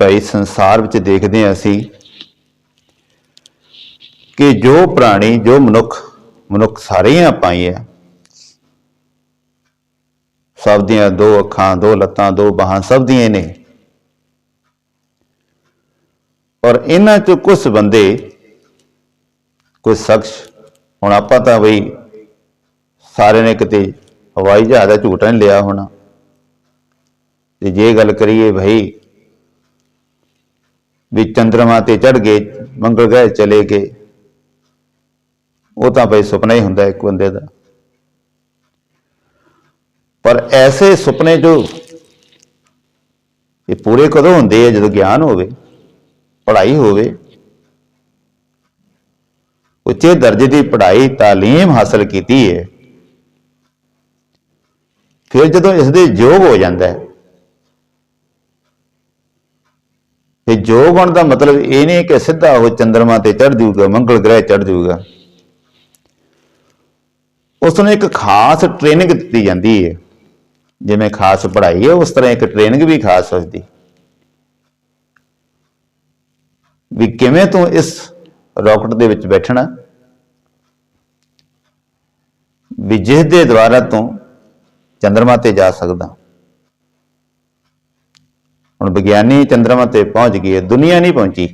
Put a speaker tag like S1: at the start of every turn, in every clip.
S1: ਭਾਈ, ਸੰਸਾਰ ਵਿੱਚ ਦੇਖਦੇ ਹਾਂ ਅਸੀਂ ਕਿ ਜੋ ਪ੍ਰਾਣੀ, ਜੋ ਮਨੁੱਖ ਮਨੁੱਖ ਸਾਰੇ ਹੀ ਆਪਾਂ ਹੀ ਆ। ਸਭ ਦੀਆਂ ਦੋ ਅੱਖਾਂ, ਦੋ ਲੱਤਾਂ, ਦੋ ਬਾਹਾਂ ਸਭ ਦੀਆਂ ਨੇ। ਔਰ ਇਹਨਾਂ ਚੋਂ ਕੁਝ ਬੰਦੇ, ਕੋਈ ਸ਼ਖਸ, ਹੁਣ ਆਪਾਂ ਤਾਂ ਬਈ ਸਾਰੇ ਨੇ ਕਿਤੇ ਹਵਾਈ ਜਹਾਜ਼ ਦਾ ਝੂਟਾ ਨਹੀਂ ਲਿਆ ਹੋਣਾ। ਤੇ ਜੇ ਗੱਲ ਕਰੀਏ ਭਾਈ ਵੀ ਚੰਦਰਮਾ ਤੇ ਚੜ ਗਏ, ਮੰਗਲ ਗ੍ਰਹਿ ਚਲੇ ਗਏ। ਉਹ ਤਾਂ ਭਈ ਸੁਪਨਾ ਹੀ ਹੁੰਦਾ ਇੱਕ ਬੰਦੇ ਦਾ। ਪਰ ਐਸੇ ਸੁਪਨੇ ਜੋ ਇਹ ਪੂਰੇ ਕਦੋਂ ਹੁੰਦੇ ਆ, ਜਦੋਂ ਗਿਆਨ ਹੋਵੇ, ਪੜ੍ਹਾਈ ਹੋਵੇ, ਉੱਚੇ ਦਰਜੇ ਦੀ ਪੜ੍ਹਾਈ تعلیم ਹਾਸਲ ਕੀਤੀ ਹੈ ਫਿਰ ਜਦੋਂ ਇਸ ਦੇ ਯੋਗ ਹੋ ਜਾਂਦਾ ਹੈ ਤੇ ਯੋਗ ਹੋਣ ਦਾ ਮਤਲਬ ਇਹ ਨਹੀਂ ਕਿ ਸਿੱਧਾ ਉਹ ਚੰ드ਰਮਾ ਤੇ ਚੜ ਜਾਊਗਾ, ਮੰਗਲ ਗ੍ਰਹਿ ਚੜ ਜਾਊਗਾ। ਉਸ ਨੂੰ ਇੱਕ ਖਾਸ ਟ੍ਰੇਨਿੰਗ ਦਿੱਤੀ ਜਾਂਦੀ ਹੈ। ਜਿਵੇਂ ਖਾਸ ਪੜ੍ਹਾਈ ਹੈ, ਉਸ ਤਰ੍ਹਾਂ ਇੱਕ ਟ੍ਰੇਨਿੰਗ ਵੀ ਖਾਸ ਹੋਦੀ ਵੀ ਕਿਵੇਂ ਤੂੰ ਇਸ ਰਾਕਟ ਦੇ ਵਿੱਚ ਬੈਠਣਾ? ਵੀ ਜਿਸ ਦੇ ਦੁਆਰਾ ਤੂੰ ਚੰ드ਰਮਾ ਤੇ ਜਾ ਸਕਦਾ। ਹੁਣ ਵਿਗਿਆਨੀ ਚੰਦਰਮਾ ਤੇ ਪਹੁੰਚ ਗਏ ਦੁਨੀਆ ਨਹੀਂ ਪਹੁੰਚੀ।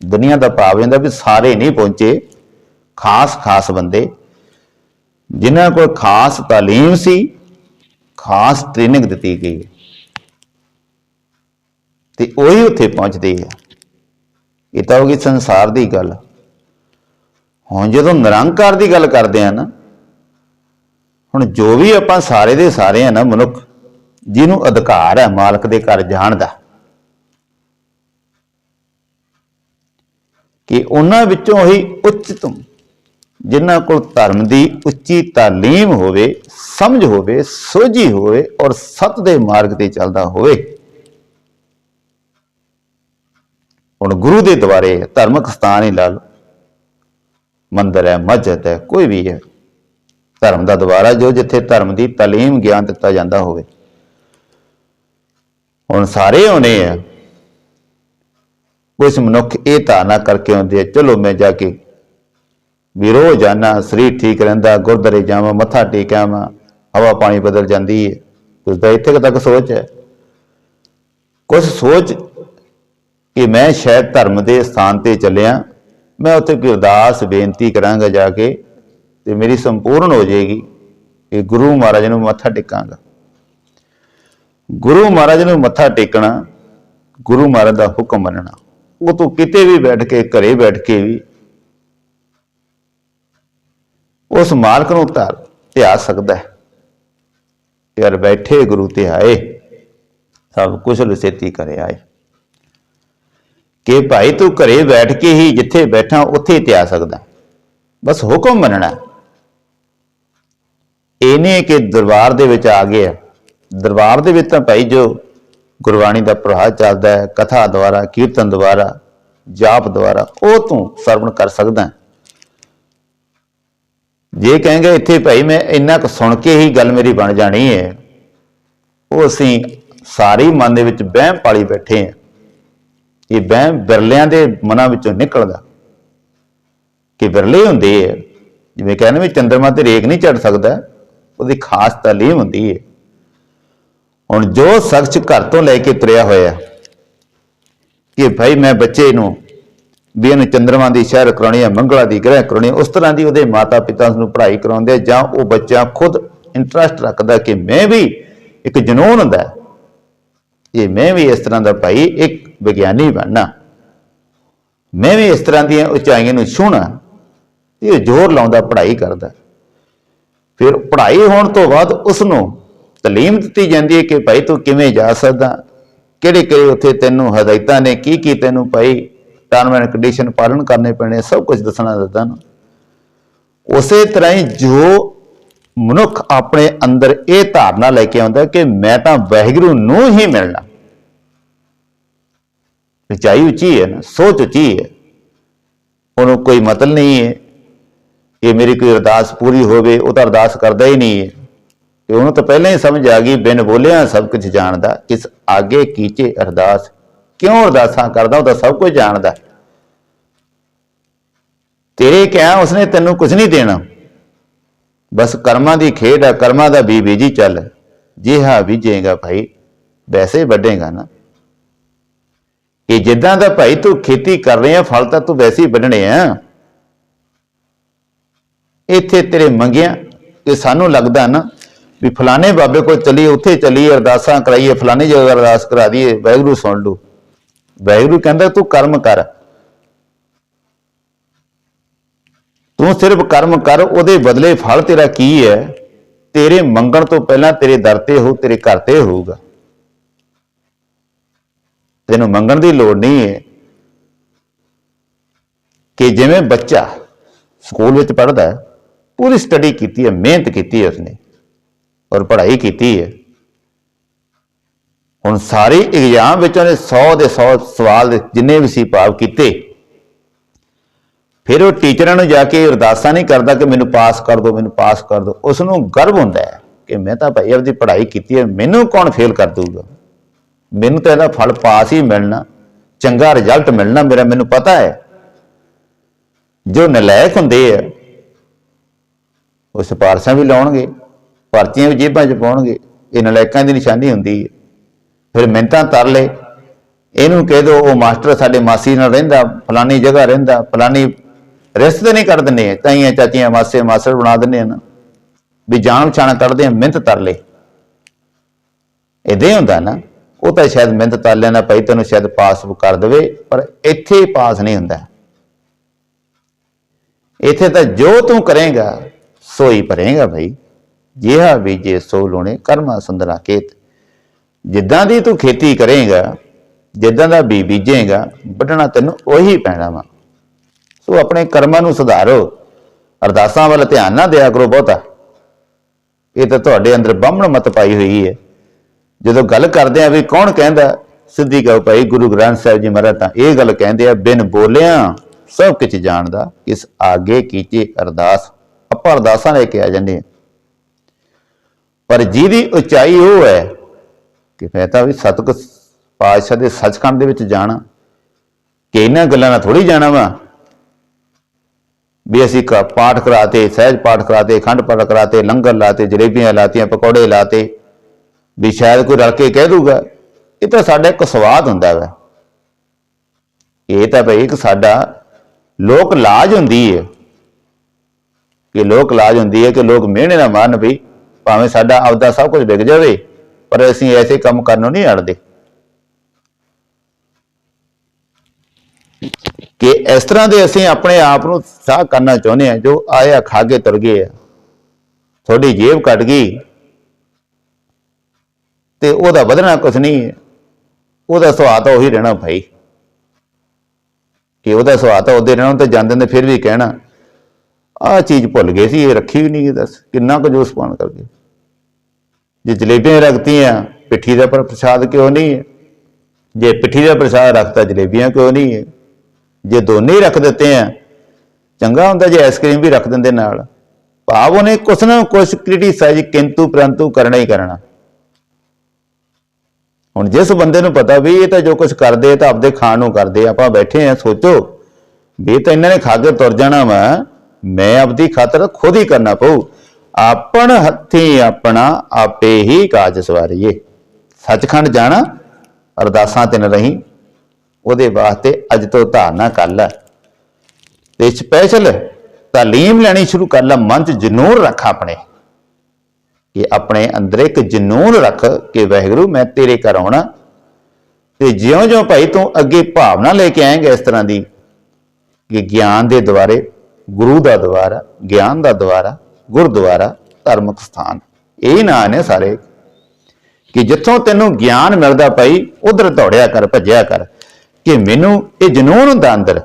S1: ਦੁਨੀਆ ਦਾ ਭਾਵ ਹੁੰਦਾ ਵੀ ਸਾਰੇ ਨਹੀਂ ਪਹੁੰਚੇ, ਖਾਸ ਖਾਸ ਬੰਦੇ। ਜਿਨ੍ਹਾਂ ਕੋਲ ਖਾਸ تعلیم ਸੀ, ਖਾਸ ਟ੍ਰੇਨਿੰਗ ਦਿੱਤੀ ਗਈ ਤੇ ਉਹੀ ਉੱਥੇ ਪਹੁੰਚਦੇ ਆ। ਇਹ ਤਾਂ ਹੋ ਗਈ ਸੰਸਾਰ ਦੀ ਗੱਲ। ਹੁਣ ਜਦੋਂ ਨਿਰੰਕਾਰ ਦੀ ਗੱਲ ਕਰਦੇ ਆ ਨਾ, ਹੁਣ ਜੋ ਵੀ ਆਪਾਂ ਸਾਰੇ ਦੇ ਸਾਰੇ ਆ ਨਾ ਮਨੁੱਖ ਜਿਹਨੂੰ ਅਧਿਕਾਰ ਹੈ ਮਾਲਕ ਦੇ ਘਰ ਜਾਣ ਦਾ ਕਿ ਉਹਨਾਂ ਵਿੱਚੋਂ ਹੀ ਉੱਚਤਮ ਜਿਨ੍ਹਾਂ ਕੋਲ ਧਰਮ ਦੀ ਉੱਚੀ تعلیم ਹੋਵੇ ਸਮਝ ਹੋਵੇ ਸੋਝੀ ਹੋਵੇ ਔਰ ਸਤ ਦੇ ਮਾਰਗ ਤੇ ਚੱਲਦਾ ਹੋਵੇ ਹੁਣ ਗੁਰੂ ਦੇ ਦੁਆਰੇ ਧਰਮਕ ਸਥਾਨ ਹੀ ਲਾ ਲਓ ਮੰਦਰ ਹੈ ਮਸਜਿਦ ਹੈ ਕੋਈ ਵੀ ਹੈ ਧਰਮ ਦਾ ਦੁਆਰਾ ਜੋ ਜਿੱਥੇ ਧਰਮ ਦੀ تعلیم ਗਿਆਨ ਦਿੱਤਾ ਜਾਂਦਾ ਹੋਵੇ ਹੁਣ ਸਾਰੇ ਆਉਣੇ ਆ। ਕੁਝ ਮਨੁੱਖ ਇਹ ਧਾਰਨਾ ਕਰਕੇ ਆਉਂਦੇ ਆ, ਚਲੋ ਮੈਂ ਜਾ ਕੇ ਵੀ ਰੋਜ਼ਾਨਾ ਸਰੀਰ ਠੀਕ ਰਹਿੰਦਾ, ਗੁਰਦੁਆਰੇ ਜਾਵਾਂ, ਮੱਥਾ ਟੇਕਾਂ ਆਵਾਂ, ਹਵਾ ਪਾਣੀ ਬਦਲ ਜਾਂਦੀ ਹੈ ਉਸ ਦਾ ਇੱਥੇ ਤੱਕ ਸੋਚ ਹੈ। ਕੁਝ ਸੋਚ ਕਿ ਮੈਂ ਸ਼ਾਇਦ ਧਰਮ ਦੇ ਸਥਾਨ ਤੇ ਚੱਲਿਆ, ਮੈਂ ਉੱਥੇ ਕੋਈ ਅਰਦਾਸ, ਬੇਨਤੀ ਕਰਾਂਗਾ ਜਾ ਕੇ ਤੇ ਮੇਰੀ ਸੰਪੂਰਨ ਹੋ ਜਾਏਗੀ ਕਿ ਗੁਰੂ ਮਹਾਰਾਜ ਨੂੰ ਮੱਥਾ ਟੇਕਾਂਗਾ। ਗੁਰੂ ਮਹਾਰਾਜ ਨੂੰ ਮੱਥਾ ਟੇਕਣਾ, ਗੁਰੂ ਮਹਾਰਾਜ ਦਾ ਹੁਕਮ ਮੰਨਣਾ। ਉਹ ਤੂੰ ਕਿਤੇ ਵੀ ਬੈਠ ਕੇ, ਘਰੇ ਬੈਠ ਕੇ ਵੀ ਉਸ ਮਾਲਕ ਨੂੰ ਧਾਰ ਧਿਆ ਸਕਦਾ ਹੈ। ਯਾਰ ਬੈਠੇ ਗੁਰੂ ਤੇ ਆਏ, ਸਭ ਕੁਸ਼ਲ ਲਸੇਤੀ ਕਰੇ ਆਏ। ਕਿ ਭਾਈ ਤੂੰ ਘਰੇ ਬੈਠ ਕੇ ਹੀ ਜਿੱਥੇ ਬੈਠਾ, ਉੱਥੇ ਹੀ ਧਿਆ ਸਕਦਾ ਬਸ ਹੁਕਮ ਮੰਨਣਾ ਇਹਨੇ ਕਿ ਦਰਬਾਰ ਦੇ ਵਿੱਚ ਆ ਗਿਆ। ਦਰਬਾਰ ਦੇ ਵਿੱਚ ਤਾਂ ਭਾਈ ਜੋ ਗੁਰਬਾਣੀ ਦਾ ਪ੍ਰਵਾਹ ਚੱਲਦਾ ਹੈ, ਕਥਾ ਦੁਆਰਾ, ਕੀਰਤਨ ਦੁਆਰਾ, ਜਾਪ ਦੁਆਰਾ, ਉਹ ਤੂੰ ਸਰਵਣ ਕਰ ਸਕਦਾ ਹੈ। ਜੇ ਕਹੇਂਗੇ ਇੱਥੇ ਭਾਈ ਮੈਂ ਇੰਨਾ ਕੁ ਸੁਣ ਕੇ ਹੀ ਗੱਲ ਮੇਰੀ ਬਣ ਜਾਣੀ ਹੈ, ਉਹ ਅਸੀਂ ਸਾਰੀ ਮਨ ਦੇ ਵਿੱਚ ਵਹਿਮ ਪਾਲੀ ਬੈਠੇ ਹਾਂ। ਇਹ ਵਹਿਮ ਬਿਰਲਿਆਂ ਦੇ ਮਨਾਂ ਵਿੱਚੋਂ ਨਿਕਲਦਾ। ਕਿ ਬਿਰਲੇ ਹੁੰਦੇ ਆ ਜਿਵੇਂ ਕਹਿੰਦੇ ਵੀ ਚੰਦਰਮਾ ਤੇ ਰੇਖ ਨਹੀਂ ਚੜ ਸਕਦਾ, ਉਹਦੀ ਖਾਸ ਤਾਲੀਮ ਹੁੰਦੀ ਹੈ। ਹੁਣ ਜੋ ਸ਼ਖਸ ਘਰ ਤੋਂ ਲੈ ਕੇ ਤੁਰਿਆ ਹੋਇਆ ਕਿ ਭਾਈ ਮੈਂ ਬੱਚੇ ਨੂੰ ਵੀ ਇਹਨੂੰ ਚੰਦਰਮਾ ਦੀ ਸ਼ਹਿਰ ਕਰਾਉਣੀ ਹੈ, ਮੰਗਲਾ ਦੀ ਗ੍ਰਹਿ ਕਰਾਉਣੀ ਉਸ ਤਰ੍ਹਾਂ ਦੀ ਉਹਦੇ ਮਾਤਾ ਪਿਤਾ ਨੂੰ ਪੜ੍ਹਾਈ ਕਰਾਉਂਦੇ ਜਾਂ ਉਹ ਬੱਚਾ ਖੁਦ ਇੰਟਰਸਟ ਰੱਖਦਾ ਕਿ ਮੈਂ ਵੀ ਇੱਕ ਜਨੂਨ ਹੁੰਦਾ ਇਹ ਮੈਂ ਵੀ ਇਸ ਤਰ੍ਹਾਂ ਦਾ ਭਾਈ ਇੱਕ ਵਿਗਿਆਨੀ ਬਣਨਾ। ਮੈਂ ਵੀ ਇਸ ਤਰ੍ਹਾਂ ਦੀਆਂ ਉਚਾਈਆਂ ਨੂੰ ਛੂਹਣਾ, ਇਹ ਜ਼ੋਰ ਲਾਉਂਦਾ, ਪੜ੍ਹਾਈ ਕਰਦਾ। ਫਿਰ ਪੜ੍ਹਾਈ ਹੋਣ ਤੋਂ ਬਾਅਦ ਉਸ ਨੂੰ ਤਾਲੀਮ ਦਿੱਤੀ ਜਾਂਦੀ ਹੈ ਕਿ ਭਾਈ ਤੂੰ ਕਿਵੇਂ ਜਾ ਸਕਦਾ? ਕਿਹੜੇ ਕਿਹੜੇ ਉੱਥੇ ਤੈਨੂੰ ਹਦਾਇਤਾਂ ਨੇ? ਕੀ ਕੀ ਤੈਨੂੰ ਭਾਈ ਟਰਮ ਐਂਡ ਕੰਡੀਸ਼ਨ ਪਾਲਣ ਕਰਨੇ ਪੈਣੇ ਸਭ ਕੁਝ ਦੱਸਣਾ ਦਿੱਤਾ ਨਾ। ਉਸੇ ਤਰ੍ਹਾਂ ਹੀ ਜੋ ਮਨੁੱਖ ਆਪਣੇ ਅੰਦਰ ਇਹ ਧਾਰਨਾ ਲੈ ਕੇ ਆਉਂਦਾ ਕਿ ਮੈਂ ਤਾਂ ਵਾਹਿਗੁਰੂ ਨੂੰ ਹੀ ਮਿਲਣਾ। ਉਚਾਈ ਉੱਚੀ ਹੈ ਨਾ, ਸੋਚ ਉੱਚੀ ਹੈ। ਉਹਨੂੰ ਕੋਈ ਮਤਲਬ ਨਹੀਂ ਹੈ। ਕਿ ਮੇਰੀ ਕੋਈ ਅਰਦਾਸ ਪੂਰੀ ਹੋਵੇ, ਉਹ ਤਾਂ ਅਰਦਾਸ ਕਰਦਾ ਹੀ ਨਹੀਂ ਹੈ। ਤੇ ਉਹਨੂੰ ਤਾਂ ਪਹਿਲਾਂ ਹੀ ਸਮਝ ਆ ਗਈ, ਬਿਨ ਬੋਲਿਆ ਸਭ ਕੁਝ ਜਾਣਦਾ, ਕਿਸ ਆਗੇ ਕੀਚੇ ਅਰਦਾਸ, ਕਿਉਂ ਅਰਦਾਸਾਂ ਕਰਦਾ, ਉਹ ਤਾਂ ਸਭ ਕੁਝ ਜਾਣਦਾ। ਤੇਰੇ ਕਿਹਾ ਉਸਨੇ ਤੈਨੂੰ ਕੁਝ ਨਹੀਂ ਦੇਣਾ। ਬਸ ਕਰਮਾਂ ਦੀ ਖੇਡ ਆ, ਕਰਮਾਂ ਦਾ ਬੀ ਬੀਜੀ ਚੱਲ। ਜਿਹਾ ਬੀਜੇਗਾ ਭਾਈ, ਵੈਸੇ ਵੱਢੇਗਾ ਨਾ। ਕਿ ਜਿੱਦਾਂ ਦਾ ਭਾਈ ਤੂੰ ਖੇਤੀ ਕਰ ਰਿਹਾ ਫਲ ਤਾਂ ਤੂੰ ਵੈਸੇ ਹੀ ਵੱਢਣੇ ਆ। ਇੱਥੇ ਤੇਰੇ ਮੰਗਿਆ ਕਿ ਸਾਨੂੰ ਲੱਗਦਾ ਨਾ ਵੀ ਫਲਾਣੇ ਬਾਬੇ ਕੋਲ ਚਲੀਏ, ਉੱਥੇ ਚਲੀਏ, ਅਰਦਾਸਾਂ ਕਰਾਈਏ, ਫਲਾਣੀ ਜਗ੍ਹਾ ਅਰਦਾਸ ਕਰਾ ਦਈਏ, ਵਾਹਿਗੁਰੂ ਸੁਣ ਲੂ ਵਾਹਿਗੁਰੂ ਕਹਿੰਦਾ, ਤੂੰ ਕਰਮ ਕਰ। ਤੂੰ ਸਿਰਫ ਕਰਮ ਕਰ, ਉਹਦੇ ਬਦਲੇ ਫਲ ਤੇਰਾ ਕੀ ਹੈ? ਤੇਰੇ ਮੰਗਣ ਤੋਂ ਪਹਿਲਾਂ ਤੇਰੇ ਦਰ ਤੇ ਹੋ ਤੇਰੇ ਘਰ ਤੇ ਹੋਊਗਾ। ਤੈਨੂੰ ਮੰਗਣ ਦੀ ਲੋੜ ਨਹੀਂ ਹੈ ਕਿ ਜਿਵੇਂ ਬੱਚਾ ਸਕੂਲ ਵਿੱਚ ਪੜ੍ਹਦਾ ਪੂਰੀ ਸਟੱਡੀ ਕੀਤੀ ਹੈ, ਮਿਹਨਤ ਕੀਤੀ ਹੈ ਉਸਨੇ। ਔਰ ਪੜ੍ਹਾਈ ਕੀਤੀ ਹੈ। ਹੁਣ ਸਾਰੇ ਇਗਜ਼ਾਮ ਵਿੱਚ ਉਹਨੇ 100 ਦੇ 100 ਸਵਾਲ ਜਿੰਨੇ ਵੀ ਸੀ ਭਾਵ ਕੀਤੇ। ਫਿਰ ਉਹ ਟੀਚਰਾਂ ਨੂੰ ਜਾ ਕੇ ਅਰਦਾਸਾਂ ਨਹੀਂ ਕਰਦਾ ਕਿ ਮੈਨੂੰ ਪਾਸ ਕਰ ਦਿਓ, ਮੈਨੂੰ ਪਾਸ ਕਰ ਦਿਓ। ਉਸ ਨੂੰ ਗਰਵ ਹੁੰਦਾ ਹੈ ਕਿ ਮੈਂ ਤਾਂ ਭਾਈ ਆਪਦੀ ਪੜ੍ਹਾਈ ਕੀਤੀ ਹੈ, ਮੈਨੂੰ ਕੌਣ ਫੇਲ ਕਰ ਦੂਗਾ ਮੈਨੂੰ ਤਾਂ ਇਹਦਾ ਫਲ ਪਾਸ ਹੀ ਮਿਲਣਾ, ਚੰਗਾ ਰਿਜ਼ਲਟ ਮਿਲਣਾ ਮੇਰਾ, ਮੈਨੂੰ ਪਤਾ ਹੈ। ਜੋ ਨਲਾਇਕ ਹੁੰਦੇ ਆ, ਉਹ ਸਿਫਾਰਸ਼ਾਂ ਵੀ ਲਾਉਣਗੇ। ਪਰਚੀਆਂ ਵੀ ਜੇਬਾਂ 'ਚ ਪਾਉਣਗੇ, ਇਹ ਨਲਾਇਕਾਂ ਦੀ ਨਿਸ਼ਾਨੀ ਹੁੰਦੀ ਹੈ। ਫਿਰ ਮਿੰਤਾਂ ਤਰ ਲੈ ਇਹਨੂੰ ਕਹਿ ਦੋ, ਉਹ ਮਾਸਟਰ ਸਾਡੇ ਮਾਸੀ ਨਾਲ ਰਹਿੰਦਾ ਫਲਾਨੀ ਜਗ੍ਹਾ ਰਹਿੰਦਾ ਫਲਾਨੀ ਰਿਸ਼ਤੇ ਨਹੀਂ ਕਰ ਦਿੰਦੇ, ਤਾਈਆਂ ਚਾਚੀਆਂ ਮਾਸੇ ਮਾਸੜ ਬਣਾ ਦਿੰਦੇ ਆ ਨਾ ਵੀ ਜਾਣ ਪਛਾਣ ਕੱਢਦੇ ਆ ਮਿਹਨਤ ਤਰ ਲੈ ਇਦਾਂ ਹੀ ਹੁੰਦਾ ਨਾ, ਉਹ ਤਾਂ ਸ਼ਾਇਦ ਮਿਹਨਤ ਤਰ ਲੈਣਾ ਭਾਈ ਤੈਨੂੰ ਸ਼ਾਇਦ ਪਾਸ ਕਰ ਦੇਵੇ, ਪਰ ਇੱਥੇ ਪਾਸ ਨਹੀਂ ਹੁੰਦਾ। ਇੱਥੇ ਤਾਂ ਜੋ ਤੂੰ ਕਰੇਗਾ, ਸੋਈ ਭਰੇਗਾ ਭਾਈ। ਜਿਹਾ ਬੀਜੇ ਸੋ ਲੋਣੇ ਕਰਮਾ ਸੁੰਦਰਾ ਕੇਤ ਜਿੱਦਾਂ ਦੀ ਤੂੰ ਖੇਤੀ ਕਰੇਗਾ, ਜਿੱਦਾਂ ਦਾ ਬੀ ਬੀਜੇਗਾ, ਵੱਢਣਾ ਤੈਨੂੰ ਉਹੀ ਪੈਣਾ ਵਾ। ਸੋ ਆਪਣੇ ਕਰਮਾਂ ਨੂੰ ਸੁਧਾਰੋ। ਅਰਦਾਸਾਂ ਵੱਲ ਧਿਆਨ ਨਾ ਦਿਆ ਕਰੋ ਬਹੁਤਾ। ਇਹ ਤਾਂ ਤੁਹਾਡੇ ਅੰਦਰ ਬਾਹਮਣ ਮਤ ਪਾਈ ਹੋਈ ਹੈ। ਜਦੋਂ ਗੱਲ ਕਰਦੇ ਆ ਵੀ ਕੌਣ ਕਹਿੰਦਾ, ਸਿੱਧੀ ਕਹੋ ਭਾਈ ਗੁਰੂ ਗ੍ਰੰਥ ਸਾਹਿਬ ਜੀ ਮਹਾਰਾਜ ਤਾਂ ਇਹ ਗੱਲ ਕਹਿੰਦੇ ਆ, ਬਿਨ ਬੋਲਿਆ ਸਭ ਕੁਝ ਜਾਣਦਾ, ਇਸ ਆਗੇ ਕੀਤੇ ਅਰਦਾਸ। ਆਪਾਂ ਅਰਦਾਸਾਂ ਲੈ ਕੇ ਆ ਜਾਂਦੇ ਹਾਂ ਪਰ ਜਿਹਦੀ ਉਚਾਈ ਉਹ ਹੈ ਕਿ ਮੈਂ ਤਾਂ ਵੀ ਸਤਿਗੁਰ ਪਾਤਸ਼ਾਹ ਦੇ ਸੱਚਖੰਡ ਦੇ ਵਿੱਚ ਜਾਣਾ, ਕਿ ਇਹਨਾਂ ਗੱਲਾਂ ਨਾਲ ਥੋੜੀ ਜਾਣਾ ਵਾ। ਵੀ ਅਸੀਂ ਕ- ਪਾਠ ਕਰਾਤੇ, ਸਹਿਜ ਪਾਠ ਕਰਾਤੇ ਖੰਡ ਪਾਠ ਕਰਾਤੇ, ਲੰਗਰ ਲਾਤੇ, ਜਲੇਬੀਆਂ ਲਾਤੀਆਂ, ਪਕੌੜੇ ਲਾਤੇ, ਵੀ ਸ਼ਾਇਦ ਕੋਈ ਰਲ ਕੇ ਕਹਿ ਦੂਗਾ। ਇਹ ਤਾਂ ਸਾਡਾ ਇੱਕ ਸਵਾਦ ਹੁੰਦਾ ਵਾ। ਇਹ ਤਾਂ ਭਈ ਇੱਕ ਸਾਡਾ ਲੋਕ ਲਾਜ ਹੁੰਦੀ ਹੈ ਕਿ ਲੋਕ ਲਾਜ ਹੁੰਦੀ ਹੈ ਕਿ ਲੋਕ ਮਿਹਣੇ ਨਾ ਮਾਰਨ ਵੀ ਭਾਵੇਂ ਸਾਡਾ ਆਪਦਾ ਸਭ ਕੁਝ ਵਿਕ ਜਾਵੇ, ਪਰ ਅਸੀਂ ਐਸੇ ਕੰਮ ਕਰਨੋਂ ਨਹੀਂ ਅੜਦੇ। ਕਿ ਇਸ ਤਰ੍ਹਾਂ ਦੇ ਅਸੀਂ ਆਪਣੇ ਆਪ ਨੂੰ ਸਾਹ ਕਰਨਾ ਚਾਹੁੰਦੇ ਹਾਂ, ਜੋ ਆਇਆ ਖਾ ਕੇ ਤੁਰ ਗਏ ਆ। ਤੁਹਾਡੀ ਜੇਬ ਕੱਟ ਗਈ ਤੇ ਉਹਦਾ ਵਧਣਾ ਕੁਝ ਨਹੀਂ ਹੈ ਉਹਦਾ ਸੁਭਾਅ ਤਾਂ ਉਹੀ ਰਹਿਣਾ ਭਾਈ। ਕਿ ਉਹਦਾ ਸੁਭਾਅ ਤਾਂ ਉਹਦੇ ਰਹਿਣਾ ਤੇ ਜਾਂਦੇ ਨੇ, ਫਿਰ ਵੀ ਕਹਿਣਾ, ਆਹ ਚੀਜ਼ ਭੁੱਲ ਗਏ ਸੀ, ਇਹ ਰੱਖੀ ਵੀ ਨਹੀਂ, ਦੱਸ ਕਿੰਨਾ ਕੁ ਜੂਸ ਪਾਣ ਕਰਕੇ। ਜੇ ਜਲੇਬੀਆਂ ਰੱਖਤੀਆਂ, ਪਿੱਠੀ ਦਾ ਪਰ, ਪ੍ਰਸਾਦ ਕਿਉਂ ਨਹੀਂ? ਹੈ ਜੇ ਪਿੱਠੀ ਦਾ ਪ੍ਰਸਾਦ ਰੱਖਤਾ, ਜਲੇਬੀਆਂ ਕਿਉਂ ਨਹੀਂ? ਹੈ ਜੇ ਦੋਨੇ ਹੀ ਰੱਖ ਦਿੱਤੇ ਆ, ਚੰਗਾ ਹੁੰਦਾ ਜੇ ਆਈਸਕ੍ਰੀਮ ਵੀ ਰੱਖ ਦਿੰਦੇ ਨਾਲ। ਭਾਵ ਉਹਨੇ ਕੁਛ ਨਾ ਕੁਛ ਕ੍ਰਿਟੀਸਾਈਜ਼ ਕਿੰਤੂ ਪ੍ਰੰਤੂ ਕਰਨਾ ਹੀ ਕਰਨਾ। ਹੁਣ ਜਿਸ ਬੰਦੇ ਨੂੰ ਪਤਾ ਵੀ ਇਹ ਤਾਂ ਜੋ ਕੁਝ ਕਰਦੇ ਤਾਂ ਆਪਦੇ ਖਾਣ ਨੂੰ ਕਰਦੇ ਆਪਾਂ ਬੈਠੇ ਆ, ਸੋਚੋ ਵੀ ਇਹ ਤਾਂ ਇਹਨਾਂ ਨੇ ਖਾ ਕੇ ਤੁਰ ਜਾਣਾ ਵਾ। ਮੈਂ ਆਪਦੀ ਖਾਤਰ ਖੁਦ ਹੀ ਕਰਨਾ ਪਊ। ਆਪਣ ਹੱਥੀ ਆਪਣਾ ਆਪੇ ਹੀ ਕਾਜ ਸਵਾਰੀਏ। ਸੱਚਖੰਡ ਜਾਣਾ, ਅਰਦਾਸਾਂ ਤੇ ਨ ਰਹੀ, ਉਹਦੇ ਵਾਸਤੇ ਅੱਜ ਤੋਂ ਧਾਰਨਾ ਕਰ ਲੈ ਤੇ ਸਪੈਸ਼ਲ ਤਾਲੀਮ ਲੈਣੀ ਸ਼ੁਰੂ ਕਰ ਲੈ, ਮਨ 'ਚ ਜਨੂਰ ਰੱਖ ਆਪਣੇ। ਕਿ ਆਪਣੇ ਅੰਦਰ ਇੱਕ ਜਨੂਨ ਰੱਖ ਕਿ ਵਾਹਿਗੁਰੂ, ਮੈਂ ਤੇਰੇ ਘਰ ਆਉਣਾ। ਤੇ ਜਿਉਂ-ਜਿਉਂ ਭਾਈ ਤੂੰ ਅੱਗੇ ਭਾਵਨਾ ਲੈ ਕੇ ਆਏਂਗਾ ਇਸ ਤਰ੍ਹਾਂ ਦੀ, ਕਿ ਗਿਆਨ ਦੇ ਦੁਆਰੇ, ਗੁਰੂ ਦਾ ਦੁਆਰਾ, ਗਿਆਨ ਦਾ ਦੁਆਰਾ ਗੁਰਦੁਆਰਾ ਧਰਮਕ ਸਥਾਨ। ਇਹ ਨਾਂ ਨੇ ਸਾਰੇ। ਕਿ ਜਿੱਥੋਂ ਤੈਨੂੰ ਗਿਆਨ ਮਿਲਦਾ ਭਾਈ ਉਧਰ ਦੌੜਿਆ ਕਰ, ਭੱਜਿਆ ਕਰ। ਕਿ ਮੈਨੂੰ ਇਹ ਜਨੂਨ ਹੁੰਦਾ ਅੰਦਰ।